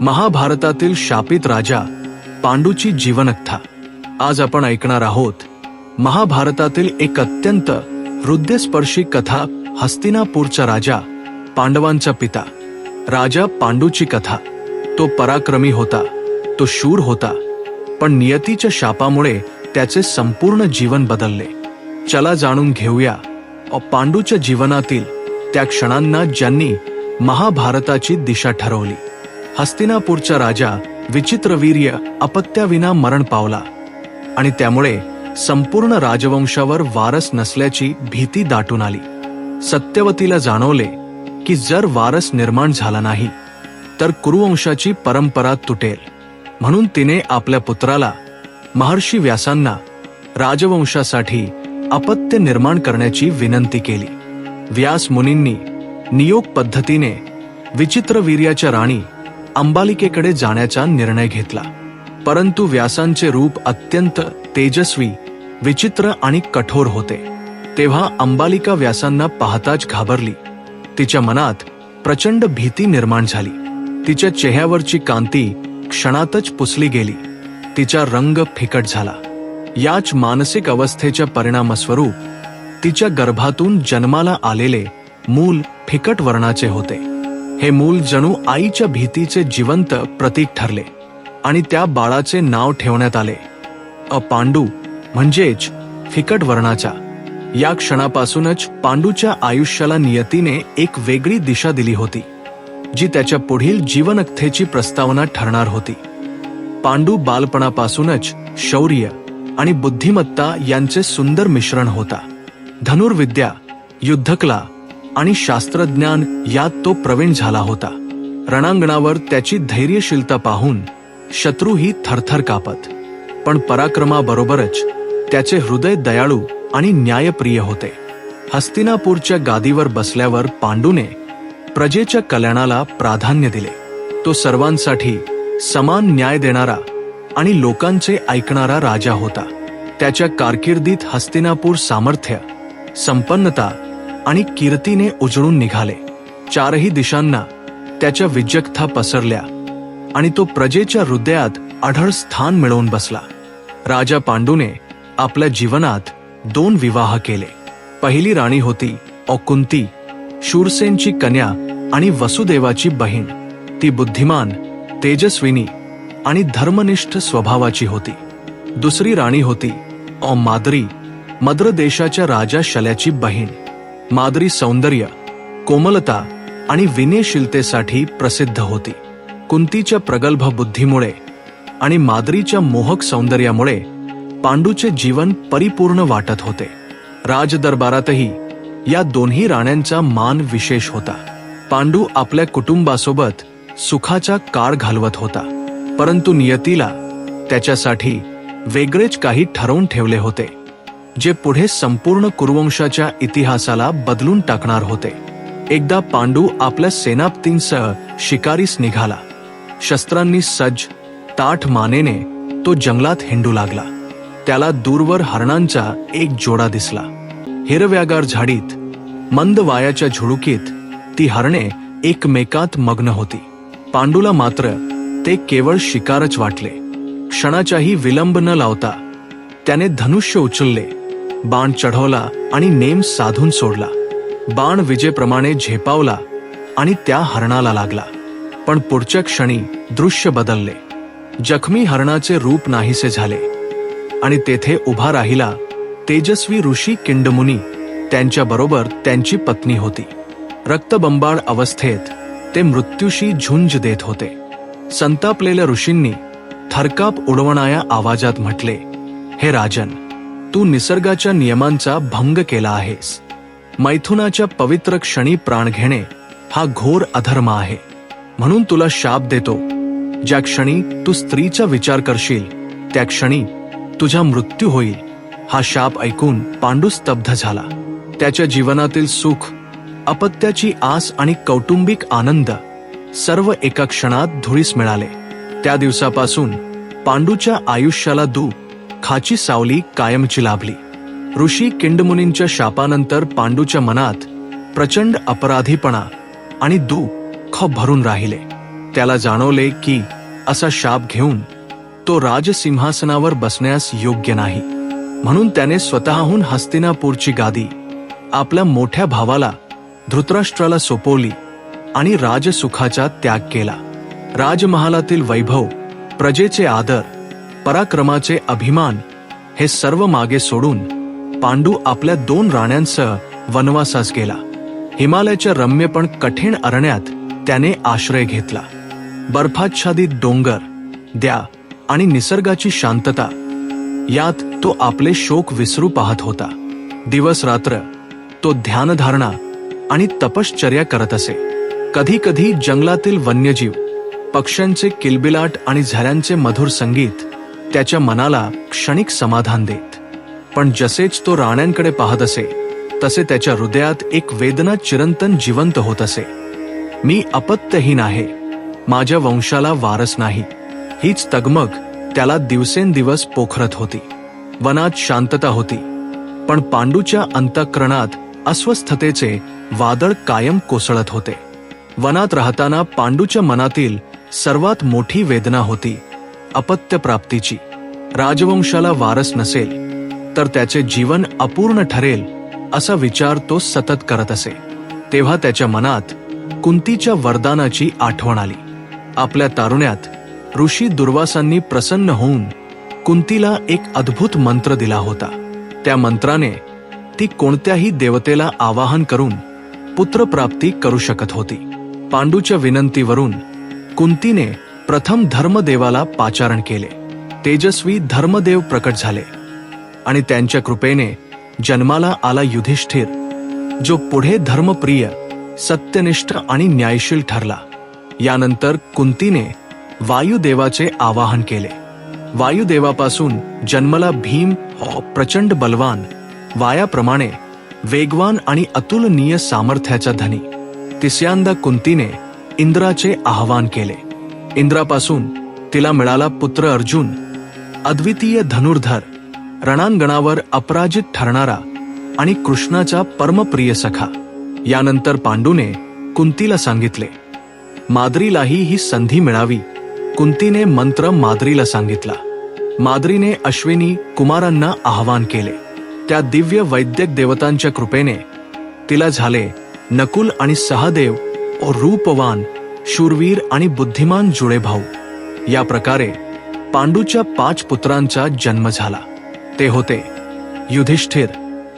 महाभारतातील शापित राजा पांडूची जीवनकथा. आज आपण ऐकणार आहोत महाभारतातील एक अत्यंत हृदयस्पर्शी कथा हस्तिनापूरचा राजा पांडवांचा पिता. राजा पांडूची कथा. तो पराक्रमी होता तो शूर होता पण नियतीच्या शापामुळे त्याचे संपूर्ण जीवन बदलले. चला जाणून घेऊया पांडूच्या जीवनातील त्या क्षणांना ज्यांनी महाभारताची दिशा ठरवली. हस्तिनापूरचा राजा विचित्रवीर्य अपत्याविना मरण पावला. आणि त्यामुळे संपूर्ण राजवंशावर वारस नसल्याची भीती दाटून आली. सत्यवतीला जाणवले की जर वारस निर्माण झाला नाही तर कुरुवंशाची परंपरा तुटेल. म्हणून तिने आपल्या पुत्राला महर्षी व्यासांना राजवंशासाठी अपत्य निर्माण करण्याची विनंती केली. व्यास मुनींनी नियोग पद्धतीने विचित्रवीर्याच्या राणी अंबालिकेकडे जाण्याचा निर्णय घेतला. परंतु व्यासांचे रूप अत्यंत तेजस्वी विचित्र आणि कठोर होते. तेव्हा अंबालिका व्यासांना पाहताच घाबरली. तिच्या मनात प्रचंड भीती निर्माण झाली. तिच्या चेहऱ्यावरची कांती क्षणातच पुसली गेली. तिचा रंग फिकट झाला. याच मानसिक अवस्थेच्या परिणामस्वरूप तिच्या गर्भातून जन्माला आलेले मूल फिकट वर्णाचे होते. हे मूल जणू आईच्या भीतीचे जिवंत प्रतीक ठरले आणि त्या बाळाचे नाव ठेवण्यात आले. अ पांडू म्हणजेच फिकट वर्णाचा. या क्षणापासूनच पांडूच्या आयुष्याला नियतीने एक वेगळी दिशा दिली होती जी त्याच्या पुढील जीवनकथेची प्रस्तावना ठरणार होती. पांडू बालपणापासूनच शौर्य आणि बुद्धिमत्ता यांचे सुंदर मिश्रण होता. धनुर्विद्या युद्धकला आणि शास्त्रज्ञान यात तो प्रवीण झाला होता. रणांगणावर त्याची धैर्यशीलता पाहून शत्रू ही थरथर कापत. पण पराक्रमाबरोबरच त्याचे हृदय दयाळू आणि न्यायप्रिय होते. हस्तिनापूरच्या गादीवर बसल्यावर पांडूने प्रजेच्या कल्याणाला प्राधान्य दिले. तो सर्वांसाठी समान न्याय देणारा आणि लोकांचे ऐकणारा राजा होता. त्याच्या कारकिर्दीत हस्तिनापूर सामर्थ्य संपन्नता आणि कीर्तीने उजळून निघाले. चारही दिशांना त्याच्या विजयकथा पसरल्या आणि तो प्रजेच्या हृदयात आढळ स्थान मिळवून बसला. राजा पांडूने आपल्या जीवनात दोन विवाह केले. पहिली राणी होती औकुंती शूरसेनची कन्या आणि वसुदेवाची बहीण. ती बुद्धिमान तेजस्विनी आणि धर्मनिष्ठ स्वभावाची होती. दुसरी राणी होती औ माद्री मद्र देशाच्या राजा शल्याची बहीण. माद्री सौंदर्य कोमलता आणि विनयशीलतेसाठी प्रसिद्ध होती. कुंतीच्या प्रगल्भ बुद्धीमुळे आणि माद्रीच्या मोहक सौंदर्यामुळे पांडूचे जीवन परिपूर्ण वाटत होते. राजदरबारातही या दोन्ही राण्यांचा मान विशेष होता. पांडू आपल्या कुटुंबासोबत सुखाचा काळ घालवत होता. परंतु नियतीला त्याच्यासाठी वेगळेच काही ठरवून ठेवले होते. जे पुढे संपूर्ण कुरुवंशाच्या इतिहासाला बदलून टाकणार होते. एकदा पांडू आपल्या सेनापतींसह शिकारीस निघाला. शस्त्रांनी सज्ज ताठ मानेने तो जंगलात हिंडू लागला. त्याला दूरवर हरणांचा एक जोडा दिसला. हिरव्यागार झाडीत मंद वायाच्या झुडुकीत ती हरणे एकमेकात मग्न होती. पांडूला मात्र ते केवळ शिकारच वाटले. क्षणाचाही विलंब न लावता त्याने धनुष्य उचलले. बाण चढवला आणि नेम साधून सोडला. बाण विजेप्रमाणे झेपावला आणि त्या हरणाला लागला. पण पुढच्या क्षणी दृश्य बदलले. जखमी हरणाचे रूप नाहीसे झाले. आणि तेथे उभा राहिला तेजस्वी ऋषी किंडमुनी त्यांच्याबरोबर त्यांची पत्नी होती. रक्तबंबाळ अवस्थेत ते मृत्यूशी झुंज देत होते. संतापलेल्या ऋषींनी थरकाप उडवणाया आवाजात म्हटले हे राजन तू निसर्गाच्या नियमांचा भंग केला आहेस. मैथुनाच्या पवित्र क्षणी प्राण घेणे हा घोर अधर्म आहे. म्हणून तुला शाप देतो. ज्या क्षणी तू स्त्रीचा विचार करशील त्या क्षणी तुझा मृत्यू होईल. हा शाप ऐकून पांडू स्तब्ध झाला. त्याच्या जीवनातील सुख अपत्याची आस आणि कौटुंबिक आनंद सर्व एका क्षणात धुळीस मिळाले. त्या दिवसापासून पांडूच्या आयुष्याला दू खाची सावली कायमची लाभली. ऋषी किंडमुनींच्या शापानंतर पांडूच्या मनात प्रचंड अपराधीपणा आणि दुःख भरून राहिले. त्याला जाणवले की असा शाप घेऊन तो राजसिंहासनावर बसण्यास योग्य नाही. म्हणून त्याने स्वतःहून हस्तिनापूरची गादी आपल्या मोठ्या भावाला धृतराष्ट्राला सोपवली आणि राजसुखाचा त्याग केला. राजमहालातील वैभव प्रजेचे आदर पराक्रमाचे अभिमान हे सर्व मागे सोडून पांडू आपल्या दोन राण्यांसह वनवासास गेला. हिमालयाच्या रम्य पण कठीण अरण्यात त्याने आश्रय घेतला. बर्फाच्छादित डोंगर द्या आणि निसर्गाची शांतता यात तो आपले शोक विसरू पाहत होता. दिवस रात्र तो ध्यानधारणा आणि तपश्चर्या करत असे. कधी कधी जंगलातील वन्यजीव पक्ष्यांचे किलबिलाट आणि झऱ्यांचे मधुर संगीत त्याच्या मनाला क्षणिक समाधान देत. पण जसेच तो राण्यांकडे पाहत असे तसे त्याच्या हृदयात एक वेदना चिरंतन जिवंत होत असे. मी अपत्यहीन आहे माझ्या वंशाला वारस नाही. हीच तगमग त्याला दिवसेंदिवस पोखरत होती. वनात शांतता होती. पण पांडूच्या अंतःकरणात अस्वस्थतेचे वादळ कायम कोसळत होते. वनात राहताना पांडूच्या मनातील सर्वात मोठी वेदना होती. अपत्य प्राप्तीची राजवंशाला वारस नसेल तर त्याचे जीवन अपूर्ण ठरेल असा विचार तो सतत करत असे. तेव्हा त्याच्या मनात कुंतीच्या वरदानाची आठवण आली. आपल्या तारुण्यात ऋषी दुर्वासांनी प्रसन्न होऊन कुंतीला एक अद्भुत मंत्र दिला होता. त्या मंत्राने ती कोणत्याही देवतेला आवाहन करून पुत्रप्राप्ती करू शकत होती. पांडूच्या विनंतीवरून कुंतीने प्रथम धर्मदेवाला पाचारण केले. तेजस्वी धर्मदेव प्रकट झाले. आणि त्यांच्या कृपेने जन्माला आला युधिष्ठिर जो पुढे धर्मप्रिय सत्यनिष्ठ आणि न्यायशील ठरला. यानंतर कुंतीने वायुदेवाचे आवाहन केले. वायुदेवापासून जन्मला भीम प्रचंड बलवान वायाप्रमाणे वेगवान आणि अतुलनीय सामर्थ्याचा धनी. तिसऱ्यांदा कुंतीने इंद्राचे आवाहन केले. इंद्रापासून तिला मिळाला पुत्र अर्जुन. अद्वितीय धनुर्धर रणांगणावर अपराजित ठरणारा आणि कृष्णाचा परमप्रिय सखा. यानंतर पांडूने कुंतीला सांगितले माद्रीलाही ही संधी मिळावी. कुंतीने मंत्र माद्रीला सांगितला. माद्रीने अश्विनी कुमारांना आवाहन केले. त्या दिव्य वैद्यक देवतांच्या कृपेने तिला झाले नकुल आणि सहदेव रूपवान शूरवीर आणि बुद्धिमान जुळे भाऊ. या प्रकारे पांडूच्या पाच पुत्रांचा जन्म झाला. ते होते युधिष्ठिर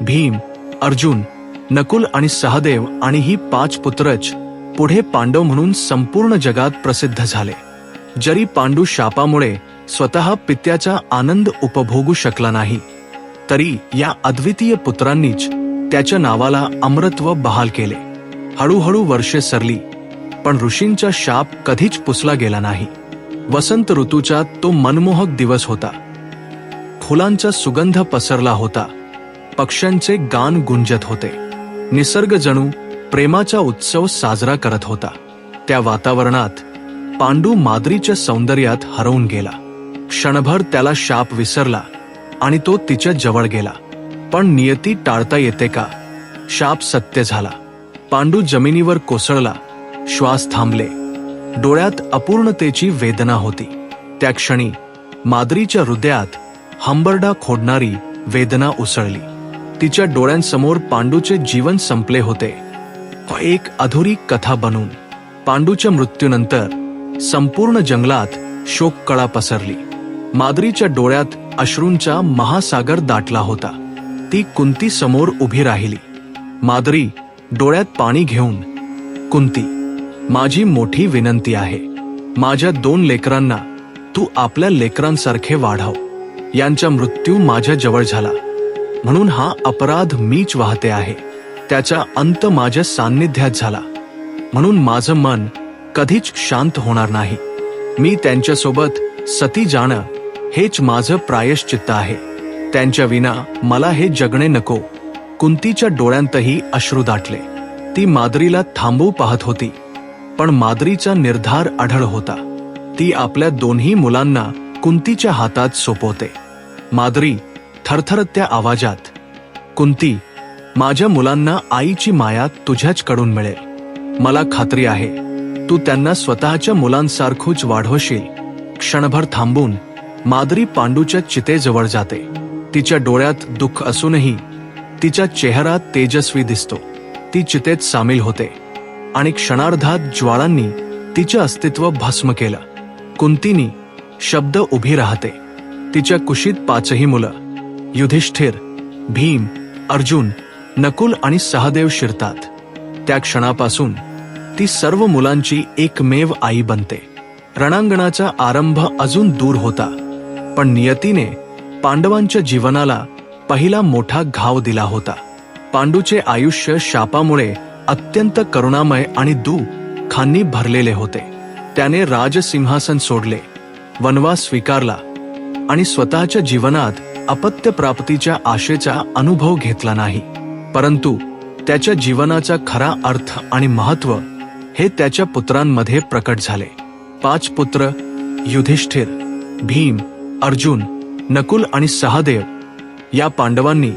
भीम अर्जुन नकुल आणि सहदेव आणि ही पाच पुत्रच पुढे पांडव म्हणून संपूर्ण जगात प्रसिद्ध झाले. जरी पांडू शापामुळे स्वतः पित्याचा आनंद उपभोगू शकला नाही तरी या अद्वितीय पुत्रांनीच त्याच्या नावाला अमरत्व बहाल केले. हळूहळू वर्षे सरली. पण ऋषींचा शाप कधीच पुसला गेला नाही. वसंत ऋतूचा तो मनमोहक दिवस होता. फुलांचा सुगंध पसरला होता. पक्ष्यांचे गान गुंजत होते. निसर्ग जणू प्रेमाचा उत्सव साजरा करत होता. त्या वातावरणात पांडू माद्रीच्या सौंदर्यात हरवून गेला. क्षणभर त्याला शाप विसरला आणि तो तिच्या जवळ गेला. पण नियती टाळता येते का? शाप सत्य झाला. पांडू जमिनीवर कोसळला. श्वास थांबले. डोळ्यात अपूर्णतेची वेदना होती. त्या क्षणी माद्रीच्या हृदयात हंबरडा खोडणारी वेदना उसळली. तिच्या डोळ्यांसमोर पांडूचे जीवन संपले होते. एक अधुरी कथा बनून पांडूच्या मृत्यूनंतर संपूर्ण जंगलात शोककळा पसरली. माद्रीच्या डोळ्यात अश्रूंचा महासागर दाटला होता. ती कुंती समोर उभी राहिली. माद्री डोळ्यात पाणी घेऊन कुंती माझी मोठी विनंती आहे. माझ्या दोन लेकरांना तू आपल्या लेकरांसारखे वाढव. यांचा मृत्यू माझ्या जवळ झाला. म्हणून हा अपराध मीच वाहते आहे. त्याचा अंत माझ्या सान्निध्यात झाला. म्हणून माझं मन कधीच शांत होणार नाही. मी त्यांच्यासोबत सती जाणं हेच माझं प्रायश्चित्त आहे. त्यांच्या विना मला हे जगणे नको. कुंतीच्या डोळ्यांतही अश्रू दाटले. ती माद्रीला थांबू पाहत होती. पण माद्रीचा निर्धार आढळ होता. ती आपल्या दोन्ही मुलांना कुंतीच्या हातात सोपवते. माद्री थरथरत्या आवाजात कुंती माझ्या मुलांना आईची माया तुझ्याच कडून मिळेल. मला खात्री आहे तू त्यांना स्वतःच्या मुलांसारखूच वाढवशील. क्षणभर थांबून माद्री पांडूच्या चितेजवळ जाते. तिच्या डोळ्यात दुःख असूनही तिच्या चेहरा तेजस्वी दिसतो. ती चितेत सामील होते. आणि क्षणार्धात ज्वाळांनी तिचे अस्तित्व भस्म केलं. कुंतीनी शब्द उभी राहते. तिच्या कुशीत पाचही मुलं युधिष्ठिर भीम अर्जुन नकुल आणि सहदेव शिरतात. त्या क्षणापासून ती सर्व मुलांची एकमेव आई बनते. रणांगणाचा आरंभ अजून दूर होता पण नियतीने पांडवांच्या जीवनाला पहिला मोठा घाव दिला होता. पांडूचे आयुष्य शापामुळे अत्यंत करुणामय आणि दुःखांनी भरलेले होते. त्याने राजसिंहासन सोडले वनवास स्वीकारला आणि स्वतःच्या जीवनात अपत्य प्राप्तीच्या आशेचा अनुभव घेतला नाही. परंतु त्याच्या जीवनाचा खरा अर्थ आणि महत्त्व हे त्याच्या पुत्रांमध्ये प्रकट झाले. पाच पुत्र युधिष्ठिर भीम अर्जुन नकुल आणि सहदेव या पांडवांनी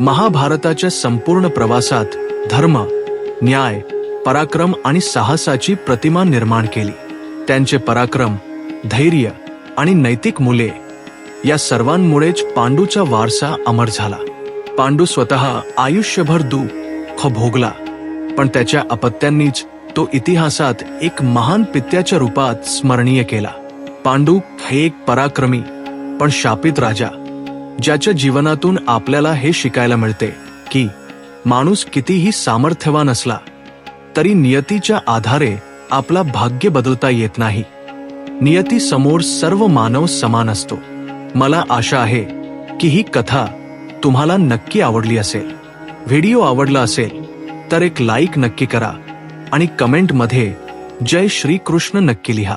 महाभारताच्या संपूर्ण प्रवासात धर्म न्याय पराक्रम आणि साहसाची प्रतिमा निर्माण केली. त्यांचे पराक्रम धैर्य आणि नैतिक मुले या सर्वांमुळेच पांडूचा वारसा अमर झाला. पांडू स्वतः आयुष्यभर दुःख भोगला पण त्याच्या अपत्यांनीच तो इतिहासात एक महान पित्याच्या रूपात स्मरणीय केला. पांडू हे एक पराक्रमी पण शापित राजा ज्याच्या जीवनातून आपल्याला हे शिकायला मिळते की माणूस कितीही सामर्थ्यवान असला तरी नियतीच्या आधारे आपला भाग्य बदलता येत नाही. नियती समोर सर्व मानव समान असतो. मला आशा आहे की ही कथा तुम्हाला नक्की आवडली असेल. व्हिडिओ आवडला असेल तर एक लाईक नक्की करा आणि कमेंटमध्ये जय श्रीकृष्ण नक्की लिहा.